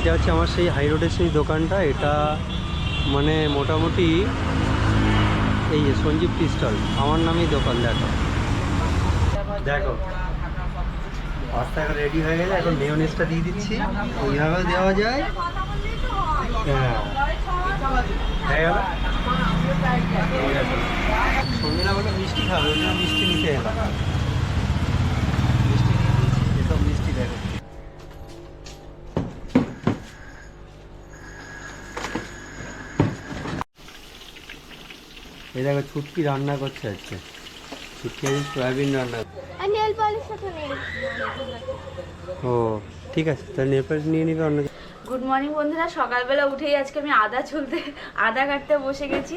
এইটা হচ্ছে আমার সেই হাই রোডের সেই দোকানটা। এটা মানে মোটামুটি এই যে সঞ্জীব টি স্টল আমার নামেই দোকান, দেখো। দেখো। পাস্তা এখন রেডি হয়ে গেলে এখন মেয়নেজটা দিয়ে দিচ্ছি। ওইভাবেও দেওয়া যায়। হ্যাঁ। মিষ্টি খাবে মিষ্টি নিতে এলাম। এই দেখো ছুটকি রান্না করছে আজকে। ছুটকি আজকে সয়াবিন রান্না নেল ও ঠিক আছে তাহলে নেপাল নিয়ে নিবে অন্য গুড মর্নিং বন্ধুরা সকালবেলা উঠেই আজকে আমি আদা চুলতে আদা কাটতে বসে গেছি।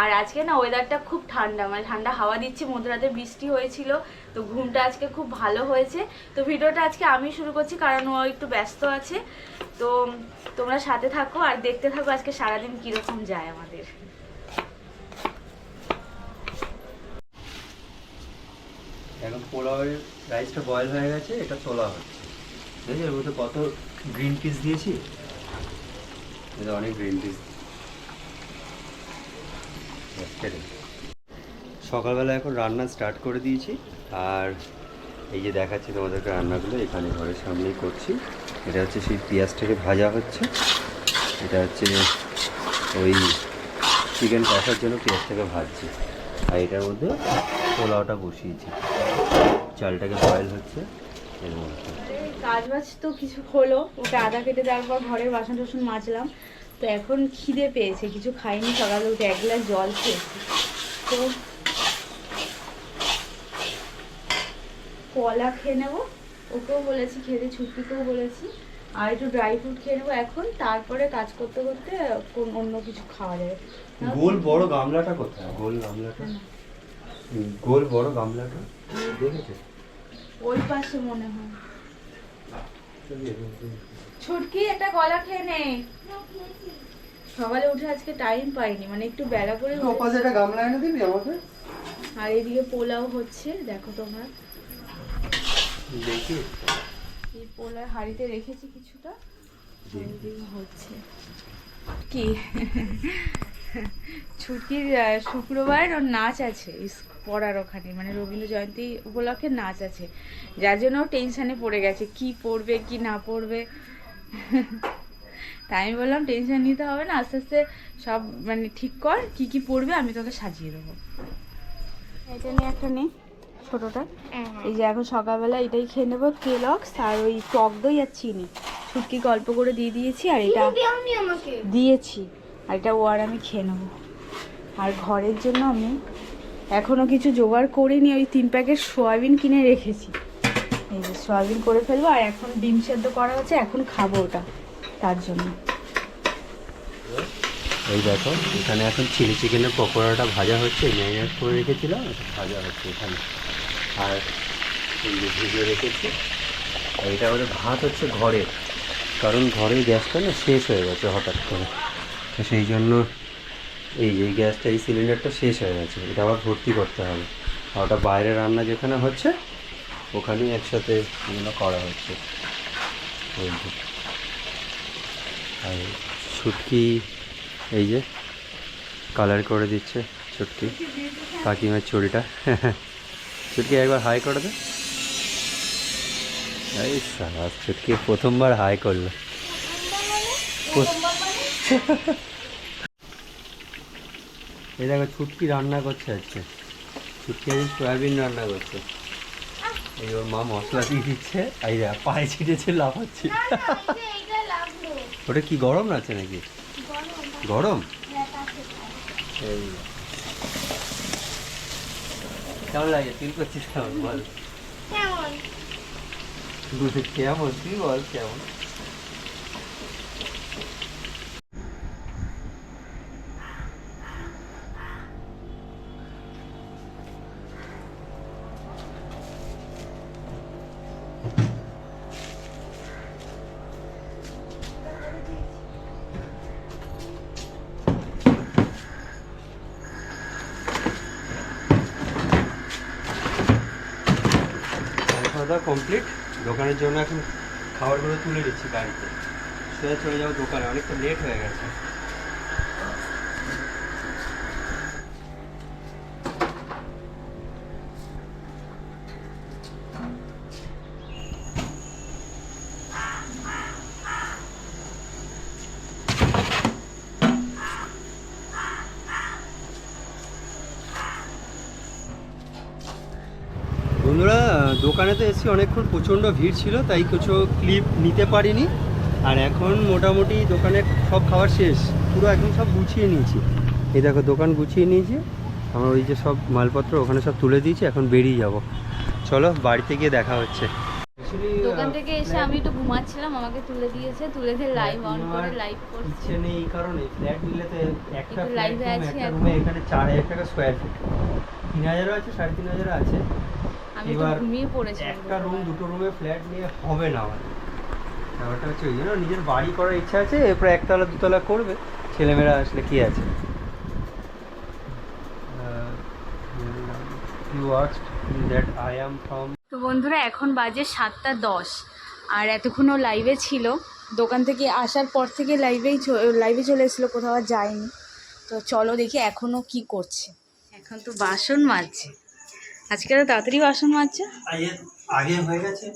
আর আজকে না ওয়েদারটা খুব ঠান্ডা মানে ঠান্ডা হাওয়া দিচ্ছে মধ্যরাতে বৃষ্টি হয়েছিল তো ঘুমটা আজকে খুব ভালো হয়েছে। তো ভিডিওটা আজকে আমি শুরু করছি কারণ ও একটু ব্যস্ত আছে। তো তোমরা সাথে থাকো আর দেখতে থাকো আজকে সারাদিন কীরকম যায় আমাদের। এখন পোলাওয়ের রাইসটা বয়েল হয়ে গেছে, এটা তোলা হচ্ছে। দেখি এর মধ্যে কত গ্রিন পিস দিয়েছি? এটা অনেক গ্রিন পিস সকালবেলা এখন রান্না স্টার্ট করে দিয়েছি, আর এই যে দেখাচ্ছি তোমাদেরকে রান্নাগুলো, এখানে ঘরের সামনেই করছি। এটা হচ্ছে সেই পেঁয়াজটাকে ভাজা হচ্ছে। এটা হচ্ছে ওই চিকেন কষার জন্য পেঁয়াজটাকে ভাজছি। আর এটার মধ্যে পোলাওটা বসিয়েছি। চালটাকে বয়েল হচ্ছে এর মধ্যে। কাজ বাজ তো কিছু হলো ওকে আদা কেটে দেওয়ার পর ঘরের বাসন টাসন মাজলাম তো এখন খিদে পেয়েছে কিছু খাইনি সকালে উঠে এক গ্লাস জল খেয়েছি তো কলা খেয়ে নেব ওকেও বলেছি খেতে ছুটিকেও বলেছি আর একটু ড্রাই ফ্রুট খেয়ে নেব এখন তারপরে কাজ করতে করতে কোন অন্য কিছু খাওয়া যাবে। গোল বড় গামলাটা কোথায়? গোল গামলাটা? হুম, গোল বড় গামলাটা? ওই পাশে মনে হয়। ছুটকি একটা কলা খেয়ে নে। সকালে উঠে আজকে টাইম পাইনি মানে একটু বেলা করে ওপাশে একটা গামলা এনে দিবি আমাকে? আর এদিকে পোলাও হচ্ছে দেখো তোমরা। দেখি। এই পোলার হাঁড়িতে রেখেছি কিছুটা। এদিকে হচ্ছে। কি? ছুটির শুক্রবার ওর নাচ আছে পড়ার ওখানে। মানে রবীন্দ্র জয়ন্তী উপলক্ষে নাচ আছে। যার জন্য ও টেনশানে পড়ে গেছে কি পড়বে কি না পড়বে। তাই আমি বললাম টেনশন নিতে হবে না আস্তে আস্তে সব মানে ঠিক কর কি কি পড়বে আমি তোকে সাজিয়ে দেবো। এটা নিয়ে একটা নে ছোটোটা। এই যে এখন সকালবেলা এটাই খেয়ে নেব কেলক্স আর ওই টক দই আর চিনি। ছুটকি গল্প করে দিয়ে দিয়েছি আর এটা দিয়েছি। আর এটা ও আর আমি খেয়ে নেব। আর ঘরের জন্য আমি এখনও কিছু জোগাড় করিনি, ওই তিন প্যাকেট সয়াবিন কিনে রেখেছি। এই যে সয়াবিন করে ফেলব, আর এখন ডিম সেদ্ধ করা হচ্ছে, এখন খাব ওটা, তার জন্য। এই দেখো, এখানে এখন চিলি চিকেনের পকোড়াটা ভাজা হচ্ছে ম্যারিনেট করে রেখেছিলাম ভাজা হচ্ছে এখানে। আর ভিজিয়ে রেখেছি এটা আমাদের ভাত হচ্ছে ঘরের কারণ ঘরের গ্যাসটা না শেষ হয়ে গেছে হঠাৎ করে। তো সেই জন্য এই যে গ্যাসটা, এই সিলিন্ডারটা শেষ হয়ে গেছে। এটা আবার ভর্তি করতে হবে। আর ওটা বাইরে রান্না যেখানে হচ্ছে, ওখানেই একসাথে এগুলো করা হচ্ছে। আর ছুটকি এই যে কালার করে দিচ্ছে ছুটকি কাকিমার চুড়িটা। ছুটকি একবার হাই করে দে। এই ছুটকি প্রথমবার হাই করল। এই দেখো ছুটকি রান্না করছে আজকে। ছুটকি আজকে সয়াবিন রান্না করছে। এই ওর মা মশলা দিয়ে দিচ্ছে। এই দেখ পায়ে ছিটেছে লাফাচ্ছে। ওটা কি গরম আছে নাকি? গরম। এই কেমন লাগে? ফিল করছিস কেমন? বল। কেমন? কেমন? তুই বল কেমন? খাওয়া দাওয়া কমপ্লিট দোকানের জন্য এখন খাবারগুলো তুলে দিচ্ছি গাড়িতে সোজা চলে যাব দোকানে, অনেকটা লেট হয়ে গেছে। বন্ধুরা দোকানে তো এসে অনেকক্ষণ প্রচণ্ড ভিড় ছিল তাই কিছু ক্লিপ নিতে পারিনি। আর এখন মোটামুটি দোকানে সব খাবার শেষ। পুরো একদম সব গুছিয়ে নিয়েছি। এই দেখো দোকান গুছিয়ে নিয়েছি। আমার ওই যে সব মালপত্র ওখানে সব তুলে দিয়েছি এখন বেরিয়ে যাব। চলো বাড়িতে গিয়ে দেখা হচ্ছে। দোকান থেকে এসে আমি একটু ঘুমাচ্ছিলাম আমাকে তুলে দিয়েছে তুলে দিয়ে লাইভ অন করে লাইভ করছে। ইচ্ছে নেই এই কারণে ফ্ল্যাট নিলে তো একটা এ আছি এখন। রুমে এখানে চার হাজার টাকা স্কোয়ার ফিট তিন হাজারও আছে সাড়ে তিন হাজারও আছে। আমি তো ঘুমিয়ে পড়েছি। একটা রুম দুটো রুমে ফ্ল্যাট নিয়ে হবে না আমার ব্যাপারটা হচ্ছে ওই জন্য নিজের বাড়ি করার ইচ্ছা আছে এরপর একতলা দুতলা করবে। ছেলেমেয়েরা আসলে কি আছে? You asked that I am from তো বন্ধুরা এখন বাজে সাতটা দশ। আর এতক্ষণও লাইভে ছিল। দোকান থেকে আসার পর থেকে লাইভেই লাইভে চলে এসেছিল কোথাও যায়নি। তো চলো দেখি এখনও কি করছে। এখন তো বাসন মাজছে। আজকে তো তাড়াতাড়ি বাসন মাজছে। আগে হয়ে গেছে।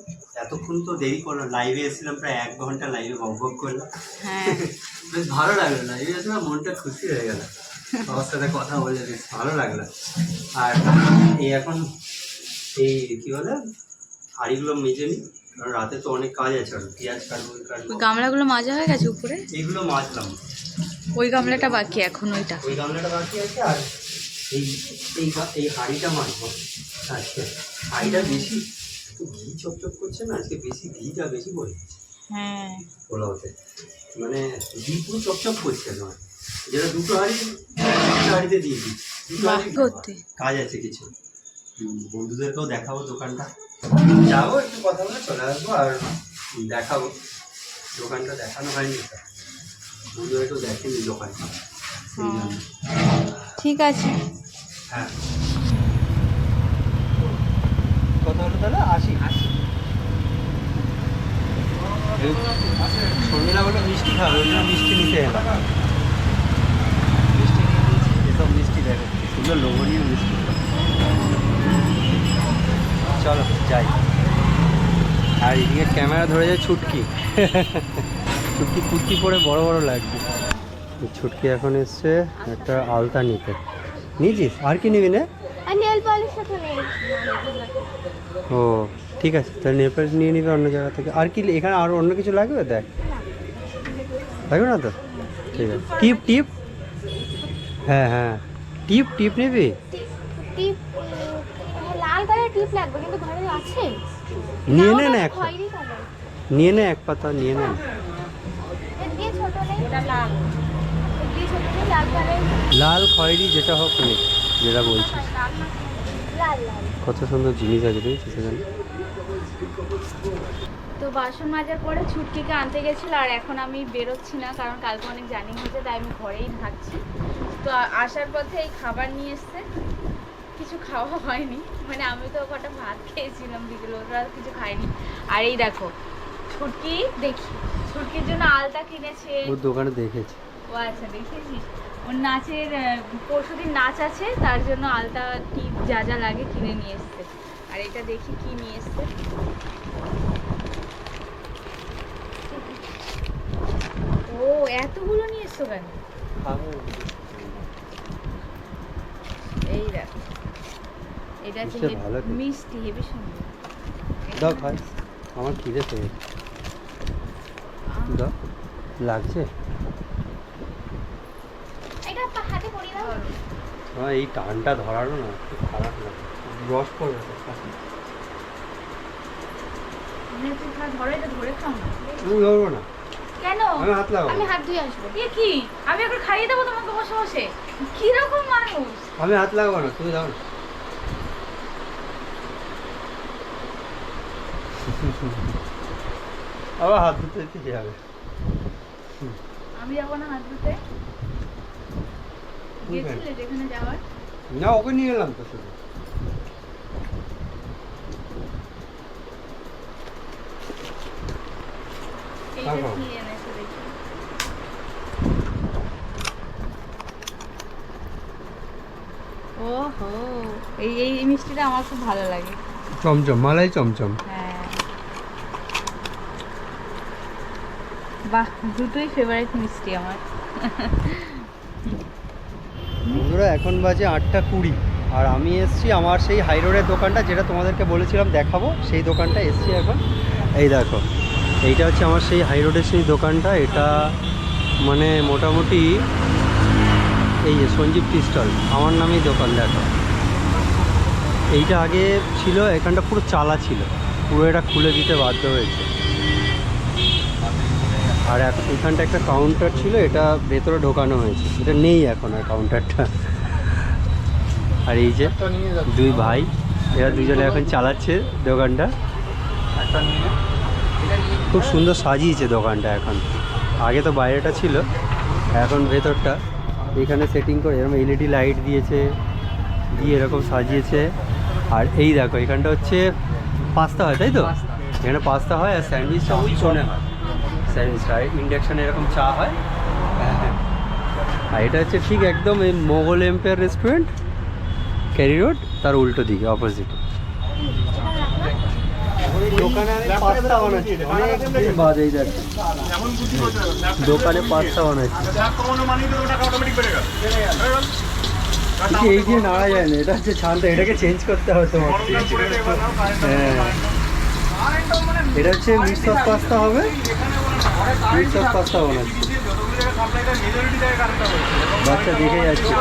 এতক্ষণ তো দেরি করল। লাইভে এসেছিলাম প্রায় এক ঘণ্টা লাইভে বক বক করলাম হ্যাঁ। বেশ ভালো লাগল লাইভে না মনটা খুশি হয়ে গেল। বাবার সাথে কথা বলে বেশ ভালো লাগল। আর এই এখন এই কি বলে হাঁড়িগুলো মেজে নি। কারণ রাতে তো অনেক কাজ আছে। আর পেঁয়াজ কাটবো ওই কাটবো। গামলাগুলো মাজা হয়ে গেছে উপরে? এইগুলো মাজলাম। ওই গামলাটা বাকি এখন ওইটা। ওই গামলাটা বাকি আছে আর এই এই এই হাঁড়িটা মাজবো আজকে। হাঁড়িটা বেশি একটু ঘি চপচপ করছে না আজকে বেশি ঘিটা বেশি পড়ে হ্যাঁ। পোলাওতে। মানে ঘি পুরো চপচপ করছে না। যেটা দুটো হাঁড়ি একটা হাঁড়িতে দিয়ে দিই দুটো হাঁড়ি। কাজ আছে কিছু। বন্ধুদেরকেও দেখাবো দোকানটা। যাব একটু কথা বলে চলে আসব আর দেখাবো। দোকানটা দেখানো হয়নি। তো। বন্ধুদেরকেও দেখেনি দোকানটা। ঠিক আছে। হ্যাঁ। তাহলে মিষ্টি নিতে এসব মিষ্টি সুন্দর মিষ্টি। চলো, যাই। আর এদিকে ক্যামেরা ধরে যায় ছুটকি। ছুটকি কুর্তি পরে বড় বড় লাগবে। ছুটকি এখন এসছে একটা আলতা নিতে। নিয়েছিস? আর কি নিবি না? আর নেল পলিশটা তো নেই ও ঠিক আছে তাহলে নেপাল নিয়ে নিবে অন্য জায়গা থেকে। আর কি এখানে আর অন্য কিছু লাগবে? দেখ। লাগবে না তো? ঠিক আছে। টিপ টিপ? হ্যাঁ হ্যাঁ। টিপ টিপ নিবি? টিপ লাল কালার টিপ লাগবে কিন্তু ঘরে আছে। নিয়ে নে না একটা নিয়ে নে এক পাতা নিয়ে নে। নেই লাল ছোট নেই। লাল খয়েরি যেটা হোক নে যেটা বলছিস। লাল কত সুন্দর জিনিস আছে দেখেছিস সেখানে তো বাসন মাজার পরে ছুটকিকে আনতে গেছিল আর এখন আমি বেরোচ্ছি না কারণ কালকে অনেক জার্নি হয়েছে তাই আমি ঘরেই থাকছি। তো আসার পথে এই খাবার নিয়ে এসছে কিছু খাওয়া হয়নি। মানে আমি তো কটা ভাত খেয়েছিলাম বিকেলে ওরা আর কিছু খাইনি আর এই দেখো ছুটকি দেখি ছুটকির জন্য আলতা কিনেছে। দোকানে দেখেছি। ও আচ্ছা দেখেছিস? ওর নাচের পরশুদিন নাচ আছে তার জন্য আলতা টিপ যা যা লাগে কিনে নিয়ে এসছে। আর এটা দেখি কি নিয়ে এসছে। ও এতগুলো নিয়ে এসছো কেন? এই দেখ এটা তো। মিষ্টি হেবি সুন্দর। দাও খাই আমার খিদে পেয়ে। দাও লাগছে এটা আমার এই টানটা ধরানো না খুব খারাপ। মানে তুই খা ধরে না। না। কেন? আমি হাত লাগাবো। আমি হাত ধুয়ে আসব। এ কি? আমি এখন খাইয়ে দেবো তোমাকে বসে বসে কীরকম মানুষ? আমি হাত লাগাবো না তুমি দাও না। আবার হাত ধুতে যাবে আমি যাব না হাত ধুতে? গেছিলে যেখানে যাওয়ার? না ওকে নিয়ে এলাম তো শুধু। এই কি এনেছে দেখি। ওহো এই এই মিষ্টিটা আমার খুব ভালো লাগে। চমচম মালাই চমচম। হ্যাঁ। বাহ দুটোই ফেভারিট মিষ্টি আমার। বন্ধুরা, এখন বাজে আটটা কুড়ি। আর আমি এসছি আমার সেই হাই রোডের দোকানটা যেটা তোমাদেরকে বলেছিলাম দেখাবো, সেই দোকানটা এসছি এখন। এই দেখো, এইটা হচ্ছে আমার সেই হাই রোডের সেই দোকানটা। এটা মানে মোটামুটি এই যে সঞ্জীব টি স্টল আমার নামেই দোকান দেখো। এইটা আগে ছিল, এখানটা পুরো চালা ছিল। পুরো এটা খুলে দিতে বাধ্য হয়েছে। আর এখন এখানটা একটা কাউন্টার ছিল, এটা ভেতরে ঢোকানো হয়েছে। এটা নেই এখন আর কাউন্টারটা আর এই যে দুই ভাই, এরা দুজনে এখন চালাচ্ছে দোকানটা। খুব সুন্দর সাজিয়েছে দোকানটা এখন। আগে তো বাইরেটা ছিল, এখন ভেতরটা। এখানে সেটিং করে এরকম এলইডি লাইট দিয়েছে, দিয়ে এরকম সাজিয়েছে। আর এই দেখো, এখানটা হচ্ছে পাস্তা হয়, তাই তো? এখানে পাস্তা হয় আর স্যান্ডউইচ ওই হয় স্যান্ডউইচটা ইন্ডাকশানে এরকম চা হয়? হ্যাঁ। আর এটা হচ্ছে ঠিক একদম এই Mughal empire restaurant Carey road তার উল্টো দিকে অপোজিট দোকানে পাস্তা বানাচ্ছি। এই দিয়ে নাড়া যায় না এটা হচ্ছে ছানটা এটাকে চেঞ্জ করতে হবে তোমার। হ্যাঁ। এটা হচ্ছে মিক্স পাস্তা হবে। বাচ্চা দেখে যাচ্ছে।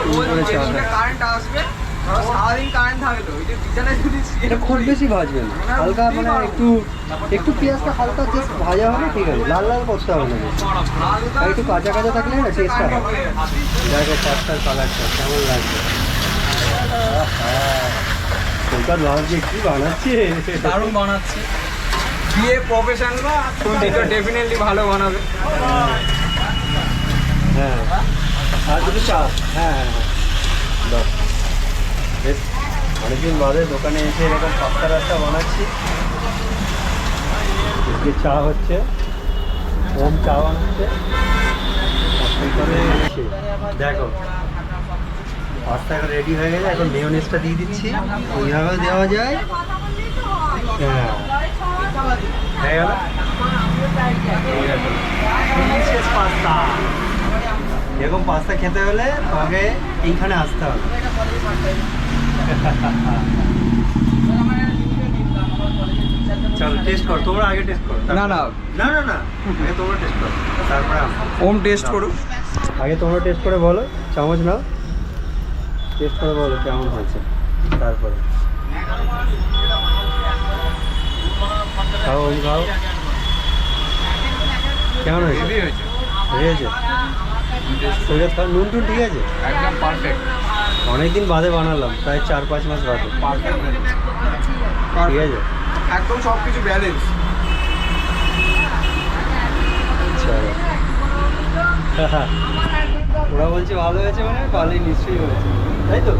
কারেন্ট খুব বেশি ভাজবে না। হালকা মানে একটু একটু পেঁয়াজটা হালকা জাস্ট ভাজা হবে, ঠিক আছে। লাল লাল করতে হবে না। আর একটু কাঁচা কাঁচা থাকলে না টেস্টটা হবে দেখো কেমন লাগছে? কলকাতা কি বানাচ্ছে? দারুণ বানাচ্ছে। বিয়ে প্রফেশন বা ডেফিনেটলি ভালো বানাবে। হ্যাঁ। আর দুটো চা হ্যাঁ হ্যাঁ হ্যাঁ। বেশ, অনেকদিন বাদে দোকানে এসে এরকম পাস্তা রাস্তা বানাচ্ছি। এদিকে চা হচ্ছে, ওম চা বানাচ্ছে। দেখো, পাস্তা এখন রেডি হয়ে গেছে, এখন মেয়নেজটা দিয়ে দিচ্ছি। ওইভাবে দেওয়া যায়। হ্যাঁ। হয়ে গেল পাস্তা এরকম পাস্তা খেতে হলে তোমাকে এইখানে আসতে হবে। চলো টেস্ট কর তোমরা আগে টেস্ট করো। না, না। না না না আগে তোমরা টেস্ট করো তারপরে ওম টেস্ট করুক আগে তোমরা টেস্ট করে বলো চামচ নাও। টেস্ট করে বলো কেমন হয়েছে তারপরে। খাও ওম খাও কেমন হয়েছে। ঠিক আছে শরীরে খাও নুন টুন ঠিক আছে? একদম পারফেক্ট অনেকদিন বাদে বানালাম প্রায় চার পাঁচ মাস বাদে। ঠিক আছে? একদম সব কিছু ব্যালেন্স চলো ওরা বলছে ভালো হয়েছে মানে ভালোই নিশ্চয়ই হয়েছে। তাই তো?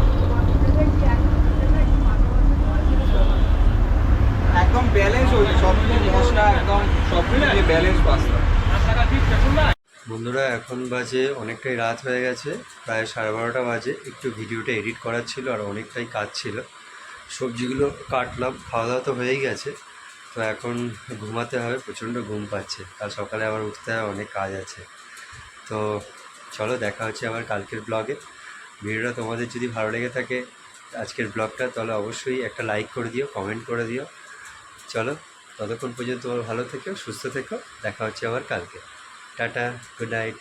একদম ব্যালেন্স হয়েছে সব কিছু মশলা একদম সব কিছু ব্যালেন্স পাস্তা বন্ধুরা, এখন বাজে অনেকটাই রাত হয়ে গেছে, প্রায় সাড়ে বারোটা বাজে। একটু ভিডিওটা এডিট করার ছিল আর অনেকটাই কাজ ছিল। সবজিগুলো কাটলাম খাওয়া দাওয়া তো হয়েই গেছে। তো এখন ঘুমাতে হবে, প্রচণ্ড ঘুম পাচ্ছে। কাল সকালে আবার উঠতে হবে, অনেক কাজ আছে। তো চলো, দেখা হচ্ছে আবার কালকের ব্লগে ভিডিওটা তোমাদের যদি ভালো লেগে থাকে আজকের ব্লগটা তাহলে অবশ্যই একটা লাইক করে দিও কমেন্ট করে দিও। চলো, ততক্ষণ পর্যন্ত তোমরা ভালো থেকো, সুস্থ থেকো, দেখা হচ্ছে আবার কালকে। Tata good night